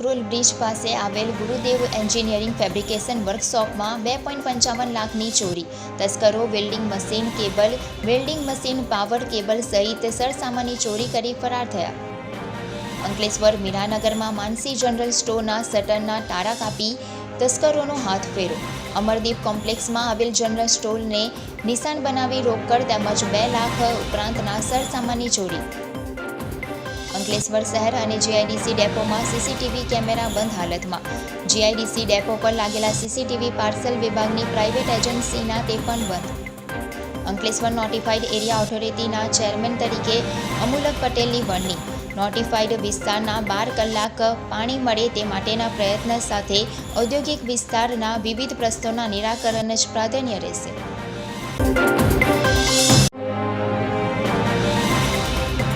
Rail bridge પાસે આવેલ ગુરુદેવ engineering fabrication વર્કશોપમાં બે પોઈન્ટ પંચાવન લાખની ચોરી, તસ્કરો, welding machine cable, welding machine power cable સહિત સરસામાની ચોરી કરી ફરાર થયા. અંકલેશ્વર મીરાનગરમાં માનસી જનરલ સ્ટોરના શટરના તાળા કાપી તસ્કરોનો હાથ ફેરો અમરદીપ કોમ્પ્લેક્સમાં આવેલ જનરલ સ્ટોરને નિશાન બનાવી રોકડ તેમજ બે લાખ ઉપરાંતના સરસામાની ચોરી. અંકલેશ્વર શહેર અને જીઆઈડીસી ડેપોમાં સીસીટીવી કેમેરા બંધ હાલતમાં. જીઆઈડીસી ડેપો પર લાગેલા સીસીટીવી પાર્સલ વિભાગની પ્રાઇવેટ એજન્સીના તે પણ બંધ. અંકલેશ્વર નોટિફાઈડ એરિયા ઓથોરિટીના ચેરમેન તરીકે અમુલક પટેલની વરણી. નોટિફાઈડ વિસ્તારના બાર કલાક પાણી મળે તે માટેના પ્રયત્ન સાથે ઔદ્યોગિક વિસ્તારના વિવિધ પ્રશ્નોના નિરાકરણ જ પ્રાધાન્ય રહેશે.